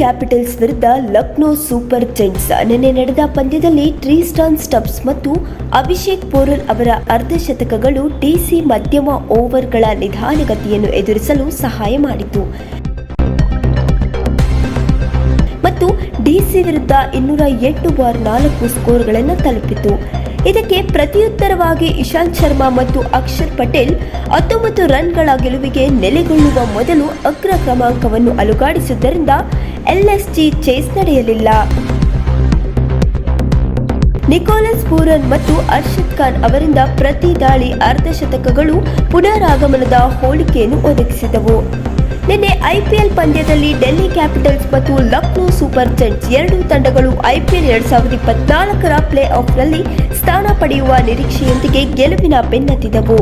Capitals ವಿರುದ್ಧ Lucknow super Giants ನಿನ್ನೆ ನಡೆದ ಪಂದ್ಯದಲ್ಲಿ ಟ್ರೀಸ್ಟಾನ್ ಸ್ಟಬ್ಸ್ ಮತ್ತು ಅಭಿಷೇಕ್ ಪೋರಲ್ ಅವರ ಅರ್ಧಶತಕಗಳು ಡಿಸಿ ಮಧ್ಯಮ ಓವರ್ಗಳ ನಿಧಾನಗತಿಯನ್ನು ಎದುರಿಸಲು ಸಹಾಯ ಮಾಡಿತು. ಮತ್ತು ಡಿಸಿ ವಿರುದ್ಧ ಇನ್ನೂರ ಎಂಟು ಬಾರ್ ನಾಲ್ಕು ಸ್ಕೋರ್ಗಳನ್ನು ತಲುಪಿತು. ಇದಕ್ಕೆ ಪ್ರತಿಯುತ್ತರವಾಗಿ ಇಶಾಂತ್ ಶರ್ಮಾ ಮತ್ತು ಅಕ್ಷರ್ ಪಟೇಲ್ ಹತ್ತೊಂಬತ್ತು ರನ್ಗಳ ಗೆಲುವಿಗೆ ನೆಲೆಗೊಳ್ಳುವ ಮೊದಲು ಅಗ್ರ ಕ್ರಮಾಂಕವನ್ನು ಅಲುಗಾಡಿಸಿದ್ದರಿಂದ ಎಲ್ಎಸ್ಜಿ ಚೇಸ್ ನಡೆಯಲಿಲ್ಲ. ನಿಕೋಲಸ್ ಪೂರನ್ ಮತ್ತು ಅರ್ಷದ್ ಖಾನ್ ಅವರಿಂದ ಪ್ರತಿ ದಾಳಿ ಅರ್ಧಶತಕಗಳು ಪುನರಾಗಮನದ ಹೋಲಿಕೆಯನ್ನು ಒದಗಿಸಿದವು. ನಿನ್ನೆ ಐಪಿಎಲ್ ಪಂದ್ಯದಲ್ಲಿ ಡೆಲ್ಲಿ ಕ್ಯಾಪಿಟಲ್ಸ್ ಮತ್ತು ಲಕ್ನೋ ಸೂಪರ್ ಜೆಂಟ್ಸ್ ಎರಡೂ ತಂಡಗಳು ಐಪಿಎಲ್ ಎರಡ್ ಸಾವಿರದ ಇಪ್ಪತ್ನಾಲ್ಕರ ಪ್ಲೇ ಆಫ್ನಲ್ಲಿ ಸ್ಥಾನ ಪಡೆಯುವ ನಿರೀಕ್ಷೆಯೊಂದಿಗೆ ಗೆಲುವಿನ ಬೆನ್ನತ್ತಿದವು.